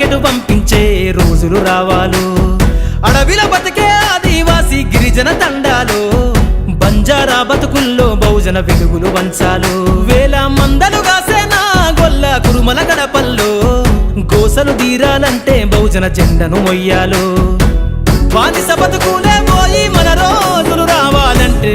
Rocket పంపించే రోజులు రావాలు? అడవిల బతికే ఆదివాసి గిరిజన తండాలు బంజారా బతుకుల్లో బహుజన వెలుగులు వంచాలు. వేల మందలు కాసేనా గొల్ల కురుమల గడపల్లో గోసలు తీరాలంటే బహుజన జెండను మొయ్యాలు. బానిస బతుకులే పోయి మన రోజులు రావాలంటే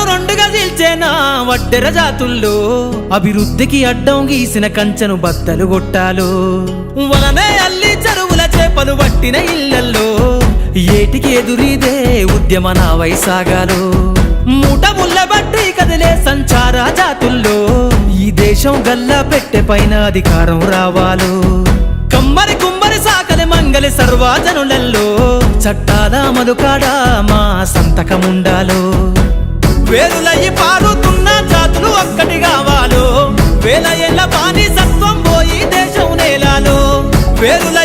వడ్డెర జాతుల్లో అభివృద్ధికి అడ్డం గీసిన కంచెను బద్దలు కొట్టాలు. వలనే అల్లి చెరువుల చేపలు పట్టిన ఇళ్ళల్లో ఏటికి ఎదురీదే ఉద్యమ నా వైసాగాలు. మూట ముళ్ళ బట్టి కదిలే సంచార జాతుల్లో ఈ దేశం గల్లా పెట్టె పైన అధికారం రావాలు. కమ్మరి కుమ్మరి సాకలి మంగలి సర్వాజనులలో చట్టాల అమలుకాడా మా సంతకముండాలో. వేరులయ్యి పా ఒక్కటి కావాలో వేల ఏళ్ళ బానిసత్వం పోయి దేశం నేలాలో వేరులయ్యి